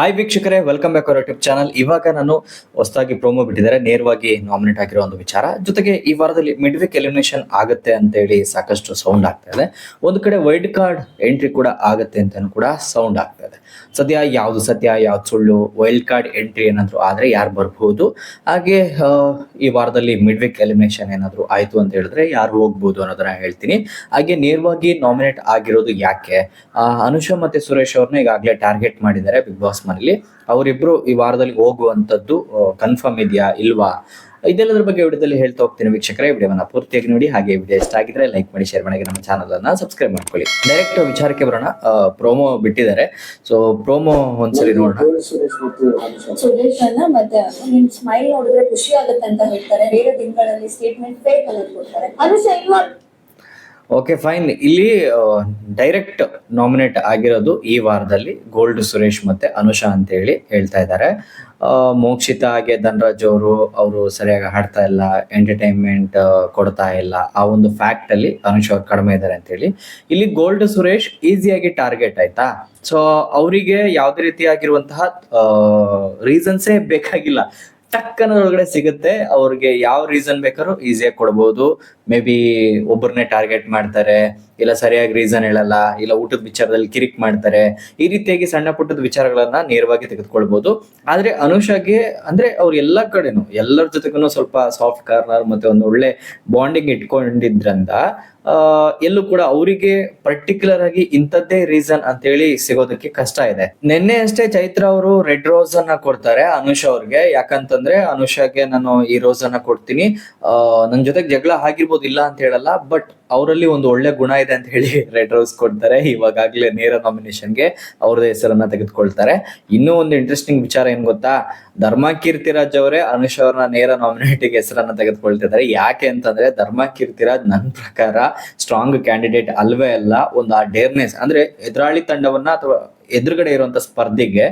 Hi ವೀಕ್ಷಕರೇ welcome back our YouTube channel ಇವಾಗ ನಾನು ಹೊಸದಾಗಿ ಪ್ರೋಮೋ ಬಿಟ್ಟಿದ್ದಾರೆ. ನೇರವಾಗಿ ನಾಮಿನೇಟ್ ಆಗಿರೋ ಒಂದು ವಿಚಾರ. ಜೊತೆಗೆ ಈ ವಾರದಲ್ಲಿ ಮಿಡ್ ವೀಕ್ ಎಲಿಮಿನೇಷನ್ ಆಗುತ್ತೆ ಅಂತ ಹೇಳಿ ಸಾಕಷ್ಟು ಸೌಂಡ್ ಆಗ್ತಾ ಇದೆ. ಒಂದು ಕಡೆ ವೈಲ್ಡ್ ಕಾರ್ಡ್ ಎಂಟ್ರಿ ಕೂಡ ಆಗುತ್ತೆ ಅಂತ ಕೂಡ ಸೌಂಡ್ ಆಗ್ತಾ ಇದೆ. ಸದ್ಯ ಯಾವ್ದು ಸತ್ಯ, ಯಾವ್ದು ಸುಳ್ಳು ವೈಲ್ಡ್ ಕಾರ್ಡ್ ಎಂಟ್ರಿ ಏನಾದ್ರು ಆದ್ರೆ ಯಾರು ಬರ್ಬೋದು? ಹಾಗೆ ಈ ವಾರದಲ್ಲಿ ಮಿಡ್ ವೀಕ್ ಎಲಿಮಿನೇಷನ್ ಏನಾದ್ರು ಆಯ್ತು ಅಂತ ಹೇಳಿದ್ರೆ ಯಾರು ಹೋಗ್ಬೋದು ಅನ್ನೋದನ್ನ ಹೇಳ್ತೀನಿ. ಹಾಗೆ ನೇರವಾಗಿ ನಾಮಿನೇಟ್ ಆಗಿರೋದು ಯಾಕೆ? ಅನುಷಾ ಮತ್ತೆ ಸುರೇಶ್ ಅವ್ರನ್ನ ಈಗಾಗಲೇ ಟಾರ್ಗೆಟ್ ಮಾಡಿದ್ದಾರೆ ಬಿಗ್ ಬಾಸ್ ಮನೇಲಿ ಅವರಿಬ್ರು ಈ ವಾರದಲ್ಲಿ ಹೋಗುವಂತದ್ದು ಕನ್ಫರ್ಮ್ ಇದೆಯಾ ಇಲ್ವಾ? ಇದೆಲ್ಲದರ ಬಗ್ಗೆ ವಿಡಿಯೋದಲ್ಲಿ ಹೇಳ್ತಾ ಹೋಗ್ತೀನಿ ವೀಕ್ಷಕರೇ. ವಿಡಿಯೋವನ್ನು ಪೂರ್ತಿಯಾಗಿ ನೋಡಿ, ಹಾಗೆ ವಿಡಿಯೋ ಇಷ್ಟ ಆಗಿದ್ರೆ ಲೈಕ್ ಮಾಡಿ ಶೇರ್ ಮಾಡಿ ನಮ್ಮ ಚಾನಲ್ ಅನ್ನ ಸಬ್ಸ್ಕ್ರೈಬ್ ಮಾಡ್ಕೊಳ್ಳಿ. ಡೈರೆಕ್ಟ್ ವಿಚಾರಕ್ಕೆ ಬರೋಣ. ಪ್ರೋಮೋ ಬಿಟ್ಟಿದ್ದಾರೆ. ಸೊ ಪ್ರೋಮೋ ಒಂದ್ಸರಿ ನೋಡೋಣ. ನೋಡಿದ್ರೆ ಖುಷಿ ಆಗುತ್ತೆ ಅಂತ ಹೇಳ್ತಾರೆ. ಬೇರೆ ದಿನಗಳಲ್ಲಿ ಸ್ಟೇಟ್ಮೆಂಟ್ ಕೊಡ್ತಾರೆ. ಓಕೆ ಫೈನ್ ಇಲ್ಲಿ ಡೈರೆಕ್ಟ್ ನಾಮಿನೇಟ್ ಆಗಿರೋದು ಈ ವಾರದಲ್ಲಿ ಗೋಲ್ಡ್ ಸುರೇಶ್ ಮತ್ತೆ ಅನುಷಾ ಅಂತ ಹೇಳಿ ಹೇಳ್ತಾ ಇದ್ದಾರೆ. ಮೋಕ್ಷಿತ ಹಾಗೆ ಧನ್ರಾಜ್ ಅವರು ಅವರು ಸರಿಯಾಗಿ ಹಾಡ್ತಾ ಇಲ್ಲ ಎಂಟರ್ಟೈನ್ಮೆಂಟ್ ಕೊಡ್ತಾ ಇಲ್ಲ, ಆ ಒಂದು ಫ್ಯಾಕ್ಟ್ ಅಲ್ಲಿ ಅನುಷ್ ಅವ್ರು ಕಡಿಮೆ ಇದ್ದಾರೆ ಅಂತ ಹೇಳಿ ಇಲ್ಲಿ ಗೋಲ್ಡ್ ಸುರೇಶ್ ಈಸಿಯಾಗಿ ಟಾರ್ಗೆಟ್ ಆಯ್ತಾ? ಸೊ ಅವರಿಗೆ ಯಾವುದೇ ರೀತಿಯಾಗಿರುವಂತಹ ರೀಸನ್ಸೇ ಬೇಕಾಗಿಲ್ಲ. ಟಕ್ ಒಳಗಡೆ ಸಿಗುತ್ತೆ. ಅವ್ರಿಗೆ ಯಾವ ರೀಸನ್ ಬೇಕಾದ್ರೂ ಈಸಿಯಾಗಿ ಕೊಡ್ಬೋದು. ಮೇ ಬಿ ಒಬ್ಬರನ್ನೇ ಟಾರ್ಗೆಟ್ ಮಾಡ್ತಾರೆ. ಇಲ್ಲ ಸರಿಯಾಗಿ ರೀಸನ್ ಹೇಳಲ್ಲ, ಇಲ್ಲ ಊಟದ ವಿಚಾರದಲ್ಲಿ ಕಿರಿಕ್ ಮಾಡ್ತಾರೆ, ಈ ರೀತಿಯಾಗಿ ಸಣ್ಣ ಪುಟ್ಟದ ವಿಚಾರಗಳನ್ನ ನೇರವಾಗಿ ತೆಗೆದುಕೊಳ್ಬಹುದು ಆದ್ರೆ ಅನುಷಾಗೆ, ಅಂದ್ರೆ ಅವ್ರು ಎಲ್ಲ ಕಡೆನೂ, ಎಲ್ಲರ ಜೊತೆಗೂ ಸ್ವಲ್ಪ ಸಾಫ್ಟ್ ಕಾರ್ನರ್ ಮತ್ತೆ ಒಂದು ಒಳ್ಳೆ ಬಾಂಡಿಂಗ್ ಇಟ್ಕೊಂಡಿದ್ರಂತ ಎಲ್ಲೂ ಕೂಡ ಅವರಿಗೆ ಪರ್ಟಿಕ್ಯುಲರ್ ಆಗಿ ಇಂಥದ್ದೇ ರೀಸನ್ ಅಂತ ಹೇಳಿ ಸಿಗೋದಕ್ಕೆ ಕಷ್ಟ ಇದೆ. ನಿನ್ನೆ ಅಷ್ಟೇ ಚೈತ್ರ ಅವರು ರೆಡ್ ರೋಸ್ ಅನ್ನ ಕೊಡ್ತಾರೆ ಅನುಷ ಅವ್ರಿಗೆ. ಯಾಕಂತಂದ್ರೆ ಅನುಷಾಗೆ ನಾನು ಈ ರೋಸ್ ಅನ್ನ ಕೊಡ್ತೀನಿ, ಆ, ನನ್ ಜೊತೆಗೆ ಜಗಳ ಆಗಿರ್ಬೋದು ಇಲ್ಲ ಅಂತ ಹೇಳಲ್ಲ ಬಟ್ ಅವರಲ್ಲಿ ಒಂದು ಒಳ್ಳೆ ಗುಣ ಇದೆ ಅಂತ ಹೇಳಿ ರೆಡ್ ರೋಸ್ ಕೊಡ್ತಾರೆ. ಇವಾಗಾಗ್ಲೇ ನೇರ ನಾಮಿನೇಷನ್ಗೆ ಅವ್ರದ್ದು ಹೆಸರನ್ನ ತೆಗೆದುಕೊಳ್ತಾರೆ. ಇನ್ನೂ ಒಂದು ಇಂಟ್ರೆಸ್ಟಿಂಗ್ ವಿಚಾರ ಏನ್ ಗೊತ್ತಾ? ಧರ್ಮ ಕೀರ್ತಿರಾಜ್ ಅವರೇ ಅನುಷ್ ಅವ್ರನ್ನ ನೇರ ನಾಮಿನೇಟಿಗೆ ಹೆಸರನ್ನ ತೆಗೆದುಕೊಳ್ತಿದ್ದಾರೆ. ಯಾಕೆ ಅಂತಂದ್ರೆ ಧರ್ಮ ಕೀರ್ತಿರಾಜ್ ನನ್ನ ಪ್ರಕಾರ ಸ್ಟ್ರಾಂಗ್ ಕ್ಯಾಂಡಿಡೇಟ್ ಅಲ್ವೇ ಅಲ್ಲ, ಒಂದು ಆ ಡೇರ್ನೆಸ್ ಅಂದ್ರೆ ಎದುರಾಳಿ ತಂಡವನ್ನ ಅಥವಾ ಎದುರುಗಡೆ ಇರುವಂತ ಸ್ಪರ್ಧೆಗೆ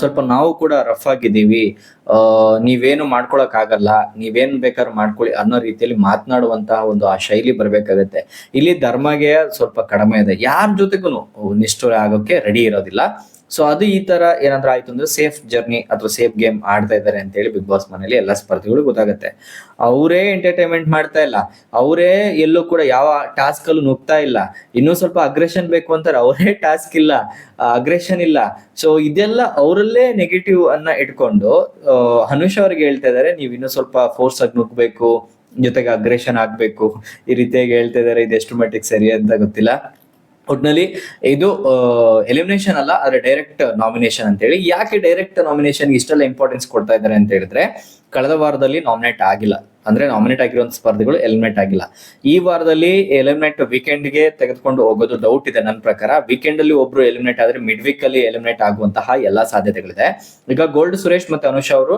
ಸ್ವಲ್ಪ ನಾವು ಕೂಡ ರಫ್ ಆಗಿದ್ದೀವಿ. ನೀವೇನು ಮಾಡ್ಕೊಳಕ್ ಆಗಲ್ಲ. ನೀವೇನ್ ಬೇಕಾದ್ರೂ ಮಾಡ್ಕೊಳ್ಳಿ ಅನ್ನೋ ರೀತಿಯಲ್ಲಿ ಮಾತನಾಡುವಂತಹ ಒಂದು ಆ ಶೈಲಿ ಬರ್ಬೇಕಾಗತ್ತೆ. ಇಲ್ಲಿ ಧರ್ಮಗೆ ಸ್ವಲ್ಪ ಕಡಿಮೆ ಇದೆ. ಯಾರ ಜೊತೆಗೂ ನಿಷ್ಠುರ ಆಗೋಕೆ ರೆಡಿ ಇರೋದಿಲ್ಲ. ಸೊ ಅದು ಈ ತರ ಏನಾದ್ರೂ ಆಯ್ತು ಅಂದ್ರೆ ಸೇಫ್ ಜರ್ನಿ ಅಥವಾ ಸೇಫ್ ಗೇಮ್ ಆಡ್ತಾ ಇದ್ದಾರೆ ಅಂತ ಹೇಳಿ ಬಿಗ್ ಬಾಸ್ ಮನೇಲಿ ಎಲ್ಲ ಸ್ಪರ್ಧಿಗಳು ಗೊತ್ತಾಗುತ್ತೆ. ಅವರೇ ಎಂಟರ್ಟೈನ್ಮೆಂಟ್ ಮಾಡ್ತಾ ಇಲ್ಲ. ಅವರೇ ಎಲ್ಲೂ ಕೂಡ ಯಾವ ಟಾಸ್ಕ್ ಅಲ್ಲೂ ನುಗ್ತಾ ಇಲ್ಲ. ಇನ್ನೂ ಸ್ವಲ್ಪ ಅಗ್ರೆಷನ್ ಬೇಕು ಅಂತಾರೆ. ಅವರೇ ಟಾಸ್ಕ್ ಇಲ್ಲ. ಅಗ್ರೆಷನ್ ಇಲ್ಲ. ಸೊ ಇದೆಲ್ಲ ಅವರಲ್ಲೇ ನೆಗೆಟಿವ್ ಅನ್ನ ಇಟ್ಕೊಂಡು ಹನುಷ್ ಅವ್ರಿಗೆ ಹೇಳ್ತಾ ಇದಾರೆ ನೀವು ಇನ್ನೂ ಸ್ವಲ್ಪ ಫೋರ್ಸ್ ಆಗಿ ನುಗ್ಬೇಕು ಜೊತೆಗೆ ಅಗ್ರೆಷನ್ ಆಗ್ಬೇಕು. ಈ ರೀತಿಯಾಗಿ ಹೇಳ್ತಾ ಇದಾರೆ ಇದು ಎಷ್ಟು ಮಟ್ಟಿಗೆ ಸರಿ ಅಂತ ಗೊತ್ತಿಲ್ಲ. ಒಟ್ನಲ್ಲಿ ಇದು ಎಲಿಮಿನೇಷನ್ ಅಲ್ಲ, ಆದ್ರೆ ಡೈರೆಕ್ಟ್ ನಾಮಿನೇಷನ್ ಅಂತ ಹೇಳಿ. ಯಾಕೆ ಡೈರೆಕ್ಟ್ ನಾಮಿನೇಷನ್ ಇಷ್ಟೆಲ್ಲ ಇಂಪಾರ್ಟೆನ್ಸ್ ಕೊಡ್ತಾ ಇದ್ದಾರೆ ಅಂತ ಹೇಳಿದ್ರೆ, ಕಳೆದ ವಾರದಲ್ಲಿ ನಾಮಿನೇಟ್ ಆಗಿಲ್ಲ. ಅಂದ್ರೆ ನಾಮಿನೇಟ್ ಆಗಿರುವಂತ ಸ್ಪರ್ಧೆಗಳು ಎಲಿಮಿನೇಟ್ ಆಗಿಲ್ಲ. ಈ ವಾರದಲ್ಲಿ ಎಲಿಮಿನೇಟ್ ವೀಕೆಂಡ್ಗೆ ತೆಗೆದುಕೊಂಡು ಹೋಗೋದು ಡೌಟ್ ಇದೆ ನನ್ನ ಪ್ರಕಾರ. ವೀಕೆಂಡ್ ಅಲ್ಲಿ ಒಬ್ರು ಎಲಿಮಿನೇಟ್ ಆದ್ರೆ ಮಿಡ್ ವೀಕ್ ಅಲ್ಲಿ ಎಲಿಮಿನೇಟ್ ಆಗುವಂತಹ ಎಲ್ಲಾ ಸಾಧ್ಯತೆಗಳಿದೆ. ಈಗ ಗೋಲ್ಡ್ ಸುರೇಶ್ ಮತ್ತೆ ಅನುಷ್ ಅವರು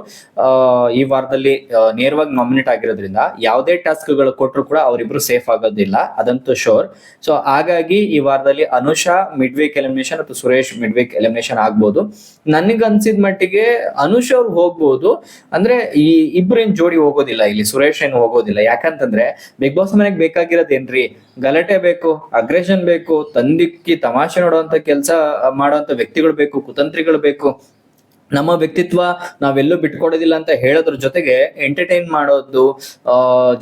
ಈ ವಾರದಲ್ಲಿ ನೇರವಾಗಿ ನಾಮಿನೇಟ್ ಆಗಿರೋದ್ರಿಂದ ಯಾವುದೇ ಟಾಸ್ಕ್ಗಳು ಕೊಟ್ಟರು ಕೂಡ ಅವರಿಬ್ರು ಸೇಫ್ ಆಗೋದಿಲ್ಲ. ಅದಂತೂ ಶೋರ್ ಸೊ ಹಾಗಾಗಿ ಈ ವಾರದಲ್ಲಿ ಅನುಷಾ ಮಿಡ್ ವೀಕ್ ಎಲಿಮಿನೇಷನ್ ಅಥವಾ ಸುರೇಶ್ ಮಿಡ್ ವೀಕ್ ಎಲಿಮಿನೇಷನ್ ಆಗ್ಬಹುದು ನನಗೆ ಅನ್ಸಿದ ಮಟ್ಟಿಗೆ ಅನುಷ್ ಅವ್ರು ಹೋಗ್ಬಹುದು ಅಂದ್ರೆ ಈ ಇಬ್ರು ಏನ್ ಜೋಡಿ ಹೋಗೋದಿಲ್ಲ ಇಲ್ಲಿ ಸುರೇಶ್ ಏನು ಹೋಗೋದಿಲ್ಲ. ಯಾಕಂತಂದ್ರೆ ಬಿಗ್ ಬಾಸ್ ಮನೆಗೆ ಬೇಕಾಗಿರೋದೇನ್ರಿ? ಗಲಾಟೆ ಬೇಕು ಅಗ್ರೆಷನ್ ಬೇಕು, ತಂದಿಕ್ಕಿ ತಮಾಷೆ ನೋಡುವಂತ ಕೆಲಸ ಮಾಡುವಂತ ವ್ಯಕ್ತಿಗಳು ಬೇಕು, ಕುತಂತ್ರಿಗಳು ಬೇಕು. ನಮ್ಮ ವ್ಯಕ್ತಿತ್ವ ನಾವೆಲ್ಲೂ ಬಿಟ್ಕೊಡೋದಿಲ್ಲ ಅಂತ ಹೇಳೋದ್ರ ಜೊತೆಗೆ ಎಂಟರ್ಟೈನ್ ಮಾಡೋದು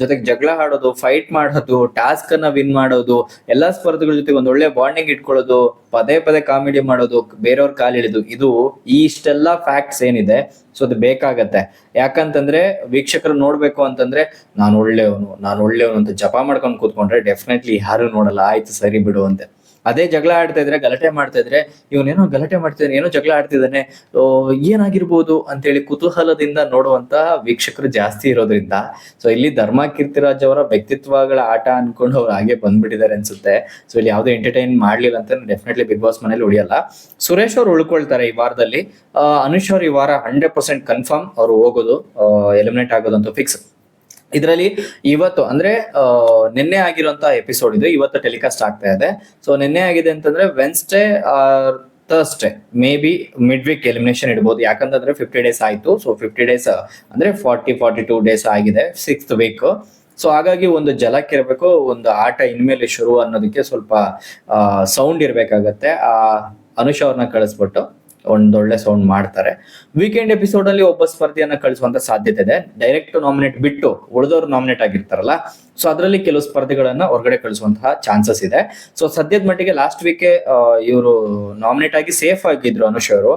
ಜೊತೆಗೆ ಜಗಳ ಆಡೋದು ಫೈಟ್ ಮಾಡೋದು ಟಾಸ್ಕ್ ಅನ್ನ ವಿನ್ ಮಾಡೋದು, ಎಲ್ಲಾ ಸ್ಪರ್ಧೆಗಳ ಜೊತೆಗೆ ಒಂದ್ ಒಳ್ಳೆ ಬಾಂಡಿಂಗ್ ಇಟ್ಕೊಳ್ಳೋದು, ಪದೇ ಪದೇ ಕಾಮಿಡಿ ಮಾಡೋದು, ಬೇರೆಯವ್ರ ಕಾಲಿಳಿದು ಇದು ಇಷ್ಟೆಲ್ಲ ಫ್ಯಾಕ್ಟ್ಸ್ ಏನಿದೆ ಸೊ ಅದು ಬೇಕಾಗತ್ತೆ. ಯಾಕಂತಂದ್ರೆ ವೀಕ್ಷಕರು ನೋಡ್ಬೇಕು ಅಂತಂದ್ರೆ, ನಾನು ಒಳ್ಳೆಯವನು ನಾನು ಒಳ್ಳೆಯವನು ಅಂತ ಜಪ ಮಾಡ್ಕೊಂಡು ಕೂತ್ಕೊಂಡ್ರೆ ಡೆಫಿನೆಟ್ಲಿ ಯಾರು ನೋಡಲ್ಲ, ಆಯ್ತು ಸರಿ ಬಿಡು ಅಂತ. ಅದೇ ಜಗಳ ಆಡ್ತಾ ಇದ್ರೆ, ಗಲಾಟೆ ಮಾಡ್ತಾ ಇದ್ರೆ, ಇವನೇನೋ ಗಲಾಟೆ ಮಾಡ್ತಿದ್ದಾನೆ ಏನೋ ಜಗಳ ಆಡ್ತಿದ್ದಾನೆ ಏನಾಗಿರ್ಬೋದು? ಅಂತೇಳಿ ಕುತೂಹಲದಿಂದ ನೋಡುವಂತ ವೀಕ್ಷಕರು ಜಾಸ್ತಿ ಇರೋದ್ರಿಂದ, ಸೊ ಇಲ್ಲಿ ಧರ್ಮ ಕೀರ್ತಿರಾಜ್ ಅವರ ವ್ಯಕ್ತಿತ್ವಗಳ ಆಟ ಅನ್ಕೊಂಡು ಅವ್ರು ಹಾಗೆ ಬಂದ್ಬಿಟ್ಟಿದ್ದಾರೆ ಅನ್ಸುತ್ತೆ. ಸೊ ಇಲ್ಲಿ ಯಾವುದೇ ಎಂಟರ್ಟೈನ್ ಮಾಡ್ಲಿಲ್ಲ ಅಂತ ಡೆಫಿನೆಟ್ಲಿ ಬಿಗ್ ಬಾಸ್ ಮನೇಲಿ ಉಳಿಯಲ್ಲ. ಸುರೇಶ್ ಅವ್ರು ಉಳ್ಕೊಳ್ತಾರೆ ಈ ವಾರದಲ್ಲಿ. ಅನುಷ್ ಅವ್ರು ಈ ವಾರ ಹಂಡ್ರೆಡ್ ಪರ್ಸೆಂಟ್ ಕನ್ಫರ್ಮ್ ಅವ್ರು ಹೋಗೋದು ಎಲಿಮಿನೇಟ್ ಅಂತ ಫಿಕ್ಸ್ ಇದರಲ್ಲಿ ಇವತ್ತು, ಅಂದ್ರೆ ನಿನ್ನೆ ಆಗಿರುವಂತಹ ಎಪಿಸೋಡ್ ಇದು ಇವತ್ತು ಟೆಲಿಕಾಸ್ಟ್ ಆಗ್ತಾ ಇದೆ. ಸೊ ನಿನ್ನೆ ಆಗಿದೆ ಅಂತಂದ್ರೆ Wednesday Thursday may be mid week elimination ಇಡ್ಬೋದು. ಯಾಕಂತಂದ್ರೆ ಫಿಫ್ಟಿ ಡೇಸ್ ಆಯ್ತು. ಸೊ ಫಿಫ್ಟಿ ಡೇಸ್ ಅಂದ್ರೆ ಫಾರ್ಟಿ ಫಾರ್ಟಿ ಟೂ ಡೇಸ್ ಆಗಿದೆ ಸಿಕ್ಸ್ತ್ ವೀಕ್ ಸೊ ಹಾಗಾಗಿ ಒಂದು ಜಲಕ್ಕಿರಬೇಕು ಒಂದು ಆಟ ಇನ್ಮೇಲೆ ಶುರು ಅನ್ನೋದಕ್ಕೆ ಸ್ವಲ್ಪ ಸೌಂಡ್ ಇರಬೇಕಾಗತ್ತೆ. ಆ, ಅನುಷ್ ಅವ್ರನ್ನ ಕಳಿಸ್ಬಿಟ್ಟು. ಒಂದೊಳ್ಳೆ ಸೌಂಡ್ ಮಾಡ್ತಾರೆ. ವೀಕೆಂಡ್ ಎಪಿಸೋಡ್ ಅಲ್ಲಿ ಒಬ್ಬ ಸ್ಪರ್ಧಿಯನ್ನ ಕಳಿಸುವಂತ ಸಾಧ್ಯತೆ ಇದೆ. ಡೈರೆಕ್ಟ್ ನಾಮಿನೇಟ್ ಬಿಟ್ಟು ಉಳಿದವರು ನಾಮಿನೇಟ್ ಆಗಿರ್ತಾರಲ್ಲ ಸೊ ಅದರಲ್ಲಿ ಕೆಲವು ಸ್ಪರ್ಧಿಗಳನ್ನ ಹೊರಗಡೆ ಕಳಿಸುವಂತಹ ಚಾನ್ಸಸ್ ಇದೆ. ಸೊ ಸದ್ಯದ ಮಟ್ಟಿಗೆ ಲಾಸ್ಟ್ ವೀಕ್ ಇವರು ನಾಮಿನೇಟ್ ಆಗಿ ಸೇಫ್ ಆಗಿದ್ರು ಅನುಷ್ ಅವರು.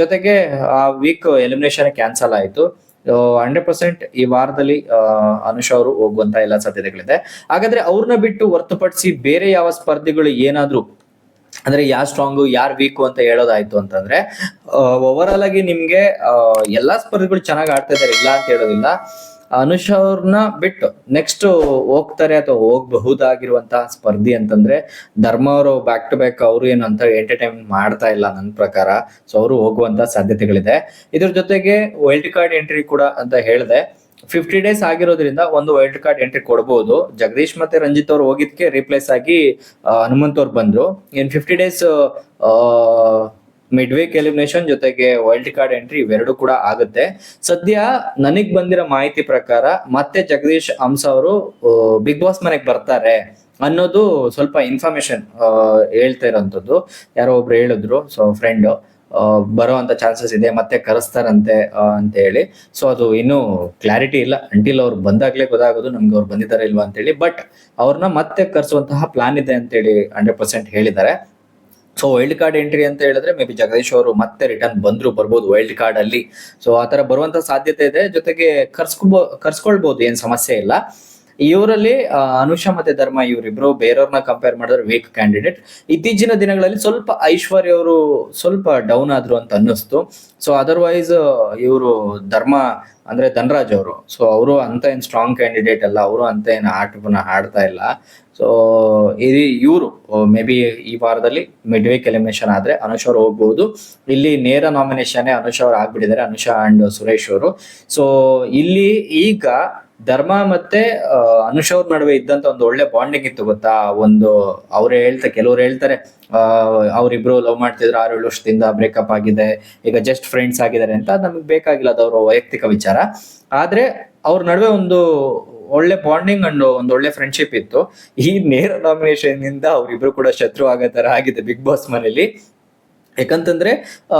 ಜೊತೆಗೆ, ಆ ವೀಕ್ ಎಲಿಮಿನೇಷನ್ ಕ್ಯಾನ್ಸಲ್ ಆಯಿತು. ಹಂಡ್ರೆಡ್ ಪರ್ಸೆಂಟ್ ಈ ವಾರದಲ್ಲಿ ಅನುಷ್ ಅವರು ಹೋಗುವಂತ ಎಲ್ಲ ಸಾಧ್ಯತೆಗಳಿದೆ. ಹಾಗಾದ್ರೆ ಅವ್ರನ್ನ ಬಿಟ್ಟು ಹೊರತುಪಡಿಸಿ ಬೇರೆ ಯಾವ ಸ್ಪರ್ಧಿಗಳು ಏನಾದ್ರು ಅಂದ್ರೆ ಯಾರ್ ಸ್ಟ್ರಾಂಗು ಯಾರು ವೀಕು ಅಂತ ಹೇಳೋದಾಯ್ತು ಅಂತಂದ್ರೆ ಓವರ್ ಆಲ್ ಆಗಿ ನಿಮ್ಗೆ ಎಲ್ಲಾ ಸ್ಪರ್ಧಿಗಳು ಚೆನ್ನಾಗಿ ಆಡ್ತಾ ಇದಾರೆ, ಇಲ್ಲ ಅಂತ ಹೇಳೋದಿಲ್ಲ. ಅನುಷ್ ಅವ್ರನ್ನ ಬಿಟ್ಟು ನೆಕ್ಸ್ಟ್ ಹೋಗ್ತಾರೆ ಅಥವಾ ಹೋಗ್ಬಹುದಾಗಿರುವಂತಹ ಸ್ಪರ್ಧಿ ಅಂತಂದ್ರೆ ಧರ್ಮ ಅವರು ಬ್ಯಾಕ್ ಟು ಬ್ಯಾಕ್ ಅವರು ಏನು ಅಂತ ಎಂಟರ್ಟೈನ್ಮೆಂಟ್ ಮಾಡ್ತಾ ಇಲ್ಲ ನನ್ನ ಪ್ರಕಾರ. ಸೊ ಅವರು ಹೋಗುವಂತ ಸಾಧ್ಯತೆಗಳಿದೆ. ಇದ್ರ ಜೊತೆಗೆ ವೈಲ್ಡ್ ಕಾರ್ಡ್ ಎಂಟ್ರಿ ಕೂಡ ಅಂತ ಹೇಳಿದೆ. ಫಿಫ್ಟಿ ಡೇಸ್ ಆಗಿರೋದ್ರಿಂದ ಒಂದು ವೈಲ್ಡ್ ಕಾರ್ಡ್ ಎಂಟ್ರಿ ಕೊಡಬಹುದು ಜಗದೀಶ್ ಮತ್ತೆ ರಂಜಿತ್ ಅವ್ರು ಹೋಗಿದ್ಕೆ ರಿಪ್ಲೇಸ್ ಆಗಿ ಹನುಮಂತ್ ಅವ್ರು ಬಂದ್ರು. In fifty days mid week elimination ಜೊತೆಗೆ ವೈಲ್ಡ್ ಕಾರ್ಡ್ ಎಂಟ್ರಿ ಇವೆರಡು ಕೂಡ ಆಗುತ್ತೆ. ಸದ್ಯ ನನಗ್ ಬಂದಿರೋ ಮಾಹಿತಿ ಪ್ರಕಾರ ಮತ್ತೆ ಜಗದೀಶ್ ಹಂಸ ಅವರು ಬಿಗ್ ಬಾಸ್ ಮನೆಗೆ ಬರ್ತಾರೆ ಅನ್ನೋದು ಸ್ವಲ್ಪ ಇನ್ಫಾರ್ಮೇಶನ್ ಹೇಳ್ತಾ ಇರೋಂಥದ್ದು. ಯಾರೋ ಒಬ್ರು ಹೇಳಿದ್ರು, ಸೊ ಫ್ರೆಂಡ್ ಬರೋ ಚಾನ್ಸಸ್ ಇದೆ, ಮತ್ತೆ ಕರೆಸ್ತಾರಂತೆ ಅಂತ ಹೇಳಿ. ಸೊ ಅದು ಇನ್ನೂ ಕ್ಲಾರಿಟಿ ಇಲ್ಲ. ಅಂಟಿಲ್ ಅವ್ರು ಬಂದಾಗ್ಲೇ ಗೊತ್ತಾಗೋದು ನಮ್ಗೆ ಅವ್ರು ಬಂದಿದ್ದಾರೆ ಇಲ್ವಾ ಅಂತೇಳಿ ಬಟ್ ಅವ್ರನ್ನ ಮತ್ತೆ ಕರೆಸುವಂತಹ ಪ್ಲಾನ್ ಇದೆ ಅಂತೇಳಿ ಹಂಡ್ರೆಡ್ ಪರ್ಸೆಂಟ್ ಹೇಳಿದ್ದಾರೆ. ಸೊ ವೈಲ್ಡ್ ಕಾರ್ಡ್ ಎಂಟ್ರಿ ಅಂತ ಹೇಳಿದ್ರೆ ಮೇ ಬಿ ಜಗದೀಶ್ ಅವರು ಮತ್ತೆ ರಿಟರ್ನ್ ಬಂದ್ರು ಬರ್ಬೋದು ವೈಲ್ಡ್ ಕಾರ್ಡ್ ಅಲ್ಲಿ. ಸೊ ಆ ತರ ಬರುವಂತ ಸಾಧ್ಯತೆ ಇದೆ. ಜೊತೆಗೆ ಕರ್ಸ್ಕೊಬೋ ಕರ್ಸ್ಕೊಳ್ಬಹುದು ಏನ್ ಸಮಸ್ಯೆ ಇಲ್ಲ. ಇವರಲ್ಲಿ ಅನುಷಾ ಮತ್ತೆ ಧರ್ಮ ಇವರಿಬ್ರು ಬೇರೆಯವ್ರನ್ನ ಕಂಪೇರ್ ಮಾಡಿದ್ರೆ ವೀಕ್ ಕ್ಯಾಂಡಿಡೇಟ್ ಇತ್ತೀಚಿನ ದಿನಗಳಲ್ಲಿ ಸ್ವಲ್ಪ ಐಶ್ವರ್ಯ ಅವರು ಸ್ವಲ್ಪ ಡೌನ್ ಆದ್ರು ಅಂತ ಅನ್ನಿಸ್ತು. ಸೊ ಅದರ್ವೈಸ್ ಇವರು ಧರ್ಮ ಅಂದ್ರೆ ಧನರಾಜ್ ಅವರು. ಸೊ ಅವರು ಅಂತ ಏನ್ ಸ್ಟ್ರಾಂಗ್ ಕ್ಯಾಂಡಿಡೇಟ್ ಅಲ್ಲ, ಅವರು ಅಂತ ಏನು ಆಟವನ್ನ ಆಡ್ತಾ ಇಲ್ಲ. ಸೊ ಇದು ಇವರು ಮೇ ಬಿ ಈ ವಾರದಲ್ಲಿ ಮಿಡ್ ವೀಕ್ ಎಲಿಮಿನೇಷನ್ ಆದ್ರೆ ಅನುಷ್ ಅವ್ರು ಹೋಗ್ಬಹುದು ಇಲ್ಲಿ ನೇರ ನಾಮಿನೇಷನ್ ಅನುಷ್ ಅವ್ರು ಆಗ್ಬಿಟ್ಟಿದ್ದಾರೆ, ಅನುಷಾ ಅಂಡ್ ಸುರೇಶ್ ಅವರು. ಸೊ ಇಲ್ಲಿ ಈಗ ಧರ್ಮ ಮತ್ತೆ ಅನುಷ್ ನಡುವೆ ಇದ್ದಂತ ಒಂದು ಒಳ್ಳೆ ಬಾಂಡಿಂಗ್ ಇತ್ತು ಗೊತ್ತಾ? ಒಂದು ಅವ್ರು ಹೇಳ್ತಾ, ಕೆಲವ್ರು ಹೇಳ್ತಾರೆ ಅವ್ರಿಬ್ರು ಲವ್ ಮಾಡ್ತಿದ್ರು, ಆರು ಏಳು ವರ್ಷದಿಂದ ಬ್ರೇಕಪ್ ಆಗಿದೆ, ಈಗ ಜಸ್ಟ್ ಫ್ರೆಂಡ್ಸ್ ಆಗಿದ್ದಾರೆ ಅಂತ ನಮ್ಗೆ ಬೇಕಾಗಿಲ್ಲ ಅದು ಅವ್ರ ವೈಯಕ್ತಿಕ ವಿಚಾರ. ಆದ್ರೆ ಅವ್ರ ನಡುವೆ ಒಂದು ಒಳ್ಳೆ ಬಾಂಡಿಂಗ್ ಅಂಡ್ ಒಂದು ಒಳ್ಳೆ ಫ್ರೆಂಡ್ಶಿಪ್ ಇತ್ತು. ಈ ನೇರ ನಾಮಿನೇಷನ್ ಇಂದ ಅವ್ರಿಬ್ರು ಕೂಡ ಶತ್ರು ಆಗೋ ತರ ಆಗಿದೆ ಬಿಗ್ ಬಾಸ್ ಮನೇಲಿ ಯಾಕಂತಂದ್ರೆ, ಆ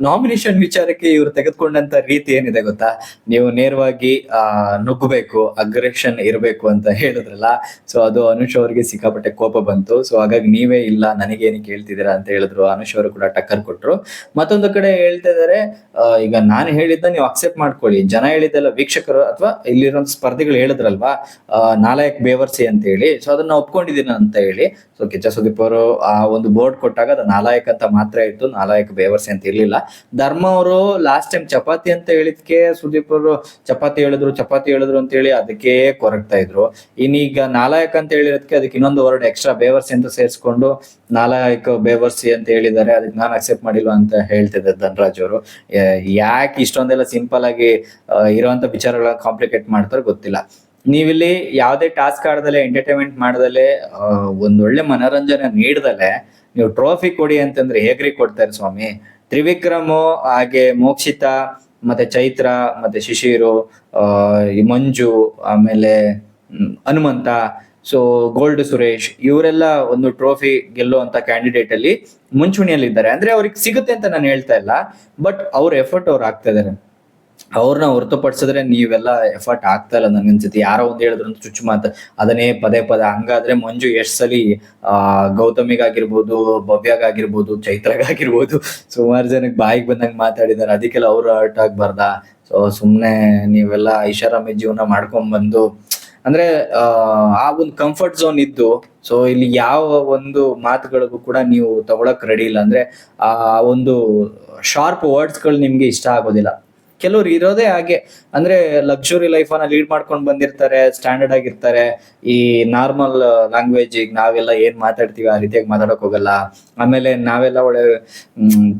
ನಾಮಿನೇಷನ್ ವಿಚಾರಕ್ಕೆ ಇವ್ರು ತೆಗೆದುಕೊಂಡಂತ ರೀತಿ ಏನಿದೆ ಗೊತ್ತಾ? ನೀವು ನೇರವಾಗಿ, ಆ, ನುಗ್ಗಬೇಕು ಅಗ್ರೆಷನ್ ಇರಬೇಕು ಅಂತ ಹೇಳಿದ್ರಲ್ಲ ಸೊ ಅದು ಅನುಷ್ ಅವರಿಗೆ ಸಿಕ್ಕಾಪಟ್ಟೆ ಕೋಪ ಬಂತು. ಸೊ ಹಾಗಾಗಿ ನೀವೇ ಇಲ್ಲ, ನನಗೇನು ಕೇಳ್ತಿದ್ದೀರಾ ಅಂತ ಹೇಳಿದ್ರು. ಅನುಷ್ ಅವರು ಕೂಡ ಟಕ್ಕರ್ ಕೊಟ್ರು. ಮತ್ತೊಂದು ಕಡೆ ಹೇಳ್ತಾ ಇದಾರೆ ಈಗ ನಾನು ಹೇಳಿದ್ದ ನೀವು ಅಕ್ಸೆಪ್ಟ್ ಮಾಡ್ಕೊಳ್ಳಿ. ಜನ ಹೇಳಿದ್ದೆಲ್ಲ ವೀಕ್ಷಕರು ಅಥವಾ ಇಲ್ಲಿರೋ ಸ್ಪರ್ಧಿಗಳು ಹೇಳಿದ್ರಲ್ವಾ? ನಾಲಾಯಕ್ ಬೇವರ್ಸಿ ಅಂತ ಹೇಳಿ ಸೊ ಅದನ್ನ ಒಪ್ಕೊಂಡಿದ್ದೀನಿ ಅಂತ ಹೇಳಿ. ಸೊ ಕಿಚ್ಚ ಸುದೀಪ್ ಅವರು ಆ ಒಂದು ಬೋರ್ಡ್ ಕೊಟ್ಟಾಗ ಅದು ನಾಲಾಯಕ್ ಅಂತ ಮಾತ್ರ ಇತ್ತು ನಾಲಾಯಕ್ ಬೇವರ್ಸಿ ಅಂತ ಇರ್ಲಿಲ್ಲ. ಧರ್ಮ ಅವರು ಲಾಸ್ಟ್ ಟೈಮ್ ಚಪಾತಿ ಅಂತ ಹೇಳಿದ್ಕೆ ಸುದೀಪ್ ಅವರು ಚಪಾತಿ ಹೇಳಿದ್ರು ಚಪಾತಿ ಹೇಳಿದ್ರು ಅಂತ ಹೇಳಿ ಅದಕ್ಕೆ ಕೊರಗ್ತಾ ಇದ್ರು. ಇನ್ನೀಗ ನಾಲಾಯಕ್ ಅಂತ ಹೇಳಿರೋದಕ್ಕೆ ಅದಕ್ಕೆ ಇನ್ನೊಂದು ವರ್ಡ್ ಎಕ್ಸ್ಟ್ರಾ ಬೇವರ್ಸಿ ಅಂತ ಸೇರಿಸ್ಕೊಂಡು ನಾಲಾಯಕ್ ಬೇವರ್ಸಿ ಅಂತ ಹೇಳಿದ್ದಾರೆ. ಅದಕ್ಕೆ ನಾನು ಅಕ್ಸೆಪ್ಟ್ ಮಾಡಿಲ್ಲ ಅಂತ ಹೇಳ್ತಿದ್ದೆ ಧನರಾಜ್ ಅವರು. ಯಾಕೆ ಇಷ್ಟೊಂದೆಲ್ಲ ಸಿಂಪಲ್ ಆಗಿ ಇರುವಂತ ವಿಚಾರಗಳನ್ನ ಕಾಂಪ್ಲಿಕೇಟ್ ಮಾಡ್ತಾರೆ ಗೊತ್ತಿಲ್ಲ. ನೀವಿಲ್ಲಿ ಯಾವುದೇ ಟಾಸ್ಕ್ ಆಡದಲೆ ಎಂಟರ್ಟೈನ್ಮೆಂಟ್ ಮಾಡದಲೆ ಒಂದೊಳ್ಳೆ ಮನೋರಂಜನೆ ನೀಡದಲೆ ನೀವು ಟ್ರೋಫಿ ಕೊಡಿ ಅಂತಂದ್ರೆ ಹೇಗ್ರಿ ಕೊಡ್ತಾರೆ ಸ್ವಾಮಿ? ತ್ರಿವಿಕ್ರಮ್, ಹಾಗೆ ಮೋಕ್ಷಿತ, ಮತ್ತೆ ಚೈತ್ರ, ಮತ್ತೆ ಶಿಶಿರು ಮಂಜು, ಆಮೇಲೆ ಹನುಮಂತ ಸೊ ಗೋಲ್ಡ್ ಸುರೇಶ್, ಇವರೆಲ್ಲ ಒಂದು ಟ್ರೋಫಿ ಗೆಲ್ಲುವಂತ ಕ್ಯಾಂಡಿಡೇಟ್ ಅಲ್ಲಿ ಮುಂಚೂಣಿಯಲ್ಲಿದ್ದಾರೆ. ಅಂದ್ರೆ ಅವ್ರಿಗೆ ಸಿಗುತ್ತೆ ಅಂತ ನಾನು ಹೇಳ್ತಾ ಇಲ್ಲ ಬಟ್ ಅವ್ರ ಎಫರ್ಟ್ ಅವ್ರು ಆಗ್ತಾ ಇದಾರೆ ಅವ್ರನ್ನ ಹೊರತುಪಡಿಸಿದ್ರೆ ನೀವೆಲ್ಲ ಎಫರ್ಟ್ ಆಗ್ತಾ ಇಲ್ಲ ನನಗನ್ಸುತ್ತೆ ಯಾರೋ ಒಂದು ಹೇಳಿದ್ರು ಅಂತ ಚುಚ್ಚು ಮಾತು. ಅದನ್ನೇ ಪದೇ ಪದೇ. ಹಂಗಾದ್ರೆ ಮಂಜು ಎಷ್ಟು ಸಲಿ, ಆ, ಗೌತಮಿಗಾಗಿರ್ಬೋದು, ಭವ್ಯಗಾಗಿರ್ಬೋದು, ಚೈತ್ರಗಾಗಿರ್ಬೋದು, ಸುಮಾರು ಜನಕ್ಕೆ ಬಾಯಿಗೆ ಬಂದಂಗೆ ಮಾತಾಡಿದ್ದಾರೆ ಅದಕ್ಕೆಲ್ಲ ಅವ್ರು ಹರ್ಟ್ ಆಗ್ಬಾರ್ದಾ? ಸೊ ಸುಮ್ಮನೆ ನೀವೆಲ್ಲ ಐಷಾರಾಮಿ ಜೀವನ ಮಾಡ್ಕೊಂಡ್ ಬಂದು, ಅಂದ್ರೆ, ಆ ಒಂದು ಕಂಫರ್ಟ್ ಝೋನ್ ಇದ್ದು ಸೊ ಇಲ್ಲಿ ಯಾವ ಒಂದು ಮಾತುಗಳಿಗೂ ಕೂಡ ನೀವು ತಗೊಳಕ್ ರೆಡಿ ಇಲ್ಲ. ಅಂದ್ರೆ, ಆ ಒಂದು ಶಾರ್ಪ್ ವರ್ಡ್ಸ್ಗಳು ನಿಮ್ಗೆ ಇಷ್ಟ ಆಗೋದಿಲ್ಲ. ಕೆಲವ್ರು ಇರೋದೇ ಹಾಗೆ. ಅಂದ್ರೆ ಲಕ್ಸುರಿ ಲೈಫ್ ಅನ್ನ ಲೀಡ್ ಮಾಡ್ಕೊಂಡು ಬಂದಿರ್ತಾರೆ ಸ್ಟ್ಯಾಂಡರ್ಡ್ ಆಗಿರ್ತಾರೆ. ಈ ನಾರ್ಮಲ್ ಲ್ಯಾಂಗ್ವೇಜ್ ಈಗ ನಾವೆಲ್ಲ ಏನ್ ಮಾತಾಡ್ತೀವಿ ಆ ರೀತಿಯಾಗಿ ಮಾತಾಡಕ್ ಹೋಗಲ್ಲ. ಆಮೇಲೆ ನಾವೆಲ್ಲ ಒಳ್ಳೆ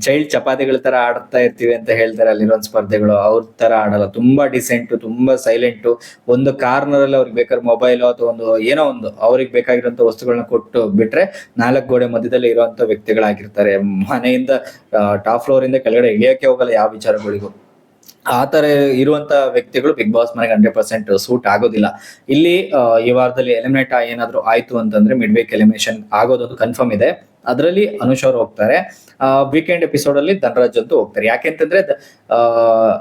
ಚೈಲ್ಡ್ ಚಪಾತಿಗಳ ತರ ಆಡ್ತಾ ಇರ್ತೀವಿ ಅಂತ ಹೇಳ್ತಾರೆ ಅಲ್ಲಿರೋ ಸ್ಪರ್ಧೆಗಳು. ಅವ್ರ ತರ ಆಡಲ್ಲ. ತುಂಬಾ ಡಿಸೆಂಟ್ ತುಂಬಾ ಸೈಲೆಂಟ್ ಒಂದು ಕಾರ್ನರ್ ಅಲ್ಲಿ ಅವ್ರಿಗೆ ಬೇಕಾದ್ರೆ ಮೊಬೈಲ್ ಅಥವಾ ಒಂದು ಏನೋ ಒಂದು ಅವ್ರಿಗೆ ಬೇಕಾಗಿರುವಂತ ವಸ್ತುಗಳನ್ನ ಕೊಟ್ಟು ಬಿಟ್ರೆ ನಾಲ್ಕು ಗೋಡೆ ಮಧ್ಯದಲ್ಲಿ ಇರುವಂತ ವ್ಯಕ್ತಿಗಳಾಗಿರ್ತಾರೆ. ಮನೆಯಿಂದ ಟಾಪ್ ಫ್ಲೋರ್ ಇಂದ ಕೆಳಗಡೆ ಇಳಿಯಕ್ಕೆ ಹೋಗಲ್ಲ ಯಾವ ವಿಚಾರಗಳಿಗೂ. ಆ ತರ ಇರುವಂತ ವ್ಯಕ್ತಿಗಳು ಬಿಗ್ ಬಾಸ್ ಮನೆಗೆ ಹಂಡ್ರೆಡ್ ಪರ್ಸೆಂಟ್ ಸೂಟ್ ಆಗೋದಿಲ್ಲ. ಇಲ್ಲಿ ಈ ವಾರದಲ್ಲಿ ಎಲಿಮಿನೇಟ್ ಏನಾದ್ರು ಆಯ್ತು ಅಂತಂದ್ರೆ ಮಿಡ್ ವೀಕ್ ಎಲಿಮಿನೇಷನ್ ಆಗೋದೊಂದು ಕನ್ಫರ್ಮ್ ಇದೆ. ಅದರಲ್ಲಿ ಅನುಷ್ ಅವ್ರು ಹೋಗ್ತಾರೆ. ವೀಕೆಂಡ್ ಎಪಿಸೋಡ್ ಅಲ್ಲಿ ಧನರಾಜ್ ಅಂತೂ ಹೋಗ್ತಾರೆ. ಯಾಕೆಂತಂದ್ರೆ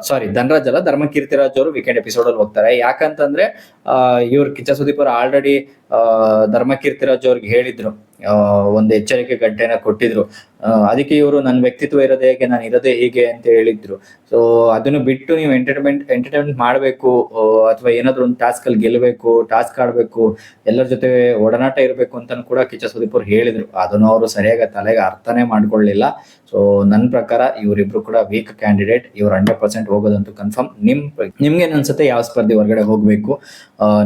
ಸಾರಿ ಧನರಾಜ್ ಅಲ್ಲ ಧರ್ಮ ಕೀರ್ತಿರಾಜ್ ಅವರು ವೀಕೆಂಡ್ ಎಪಿಸೋಡ್ ಅಲ್ಲಿ ಹೋಗ್ತಾರೆ. ಯಾಕಂತಂದ್ರೆ ಇವ್ರು ಕಿಚ್ಚ ಸುದೀಪ್ ಅವರು ಆಲ್ರೆಡಿ ಧರ್ಮ ಕೀರ್ತಿರಾಜ್ ಅವ್ರಿಗೆ ಹೇಳಿದ್ರು. ಒಂದು ಎಚ್ಚರಿಕೆ ಗಂಟೆನ ಕೊಟ್ಟಿದ್ರು. ಅದಕ್ಕೆ ಇವರು ನನ್ನ ವ್ಯಕ್ತಿತ್ವ ಇರೋದೇ ಹೇಗೆ? ನಾನು ಇರೋದೇ ಹೀಗೆ? ಅಂತ ಹೇಳಿದ್ರು. ಸೊ ಅದನ್ನು ಬಿಟ್ಟು ನೀವು ಎಂಟರ್ಟೈನ್ಮೆಂಟ್ ಎಂಟರ್ಟೈನ್ಮೆಂಟ್ ಮಾಡಬೇಕು. ಅಥವಾ ಏನಾದ್ರು ಒಂದು ಟಾಸ್ಕ್ ಅಲ್ಲಿ ಗೆಲ್ಲಬೇಕು ಟಾಸ್ಕ್ ಆಡಬೇಕು, ಎಲ್ಲರ ಜೊತೆ ಒಡನಾಟ ಇರಬೇಕು ಅಂತ ಕೂಡ ಕಿಚ್ಚ ಸುದೀಪ್ ಅವ್ರು ಹೇಳಿದ್ರು. ಅದನ್ನು ಅವರು ಸರಿಯಾಗಿ ತಲೆಗೆ ಅರ್ಥನೇ ಮಾಡ್ಕೊಳ್ಳಿಲ್ಲ. ಸೊ ನನ್ನ ಪ್ರಕಾರ ಇವರಿಬ್ರು ಕೂಡ ವೀಕ್ ಕ್ಯಾಂಡಿಡೇಟ್ ಇವ್ರು ಹಂಡ್ರೆಡ್ ಪರ್ಸೆಂಟ್ ಹೋಗೋದಂತೂ ಕನ್ಫರ್ಮ್ ನಿಮ್ ನಿಮ್ಗೆ ಅನ್ಸುತ್ತೆ ಯಾವ ಸ್ಪರ್ಧೆ ಹೊರಗಡೆ ಹೋಗ್ಬೇಕು?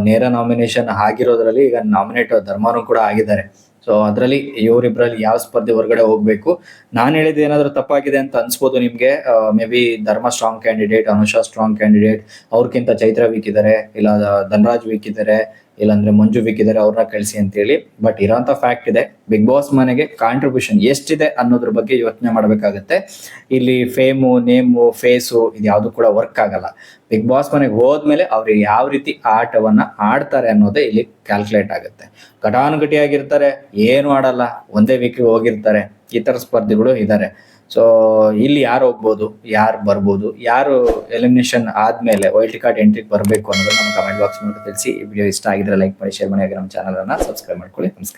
ನೇರ ನಾಮಿನೇಷನ್ ಆಗಿರೋದ್ರಲ್ಲಿ ಈಗ ನಾಮಿನೇಟ್ ಧರ್ಮರು ಕೂಡ ಆಗಿದ್ದಾರೆ. ಸೊ ಅದರಲ್ಲಿ ಇವರಿಬ್ರಲ್ಲಿ ಯಾವ ಸ್ಪರ್ಧೆ ಹೊರಗಡೆ ಹೋಗ್ಬೇಕು? ನಾನು ಹೇಳಿದ ಏನಾದರೂ ತಪ್ಪಾಗಿದೆ ಅಂತ ಅನ್ಸ್ಬೋದು ನಿಮ್ಗೆ? Maybe Dharma strong candidate Anusha strong candidate ಅವ್ರಕ್ಕಿಂತ Chaitra weak ಇದ್ದಾರೆ ಇಲ್ಲ ಧನರಾಜ್ ವೀಕ್ ಇದ್ದಾರೆ ಇಲ್ಲಾಂದ್ರೆ ಮಂಜು ವೀಕ್ ಇದ್ದಾರೆ ಅವ್ರನ್ನ ಕಳಿಸಿ ಅಂತೇಳಿ. ಬಟ್ ಇರೋಂಥ ಫ್ಯಾಕ್ಟ್ ಇದೆ ಬಿಗ್ ಬಾಸ್ ಮನೆಗೆ ಕಾಂಟ್ರಿಬ್ಯೂಷನ್ ಎಷ್ಟಿದೆ ಅನ್ನೋದ್ರ ಬಗ್ಗೆ ಯೋಚನೆ ಮಾಡಬೇಕಾಗತ್ತೆ. ಇಲ್ಲಿ ಫೇಮು ನೇಮು ಫೇಸು ಇದು ಯಾವುದು ಕೂಡ ವರ್ಕ್ ಆಗಲ್ಲ. ಬಿಗ್ ಬಾಸ್ ಮನೆಗೆ ಹೋದ್ಮೇಲೆ ಅವ್ರು ಯಾವ ರೀತಿ ಆಟವನ್ನ ಆಡ್ತಾರೆ ಅನ್ನೋದೇ ಇಲ್ಲಿ ಕ್ಯಾಲ್ಕುಲೇಟ್ ಆಗುತ್ತೆ. ಘಟಾನುಘಟಿಯಾಗಿರ್ತಾರೆ, ಏನು ಆಡಲ್ಲ, ಒಂದೇ ವೀಕ್ ಹೋಗಿರ್ತಾರೆ. ಈ ಥರ ಸ್ಪರ್ಧಿಗಳು ಇದ್ದಾರೆ. ಸೊ ಇಲ್ಲಿ ಯಾರು ಹೋಗ್ಬೋದು, ಯಾರು ಬರ್ಬೋದು, ಯಾರು ಎಲಿಮಿನೇಷನ್ ಆದ್ಮೇಲೆ ವೈಲ್ಡ್ ಕಾರ್ಡ್ ಎಂಟ್ರಿಗೆ ಬರಬೇಕು ಅನ್ನೋದು ನಮ್ಮ ಕಮೆಂಟ್ ಬಾಕ್ಸ್ ಮೂಲಕ ತಿಳಿಸಿ. ವಿಡಿಯೋ ಇಷ್ಟ ಆಗಿದ್ರೆ ಲೈಕ್ ಮಾಡಿ ಶೇರ್ ಮಾಡಿ ನಮ್ಮ ಚಾನಲ್ ಅನ್ನ ಸಬ್ಸ್ಕ್ರೈಬ್ ಮಾಡ್ಕೊಳ್ಳಿ. ನಮಸ್ಕಾರ.